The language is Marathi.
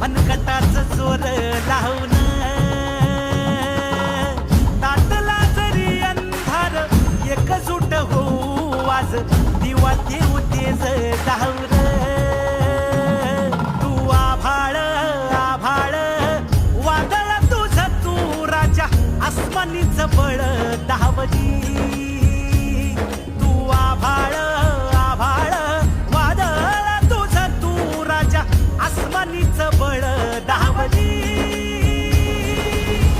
मनकटाच चोर लावून ताटला जरी अंधार एकजूट होऊ आज. दिवा देऊ तेज धावर तू आभाळ आभाळ. वादळ तुझ तू राजा. आसमानीच बळ धावली.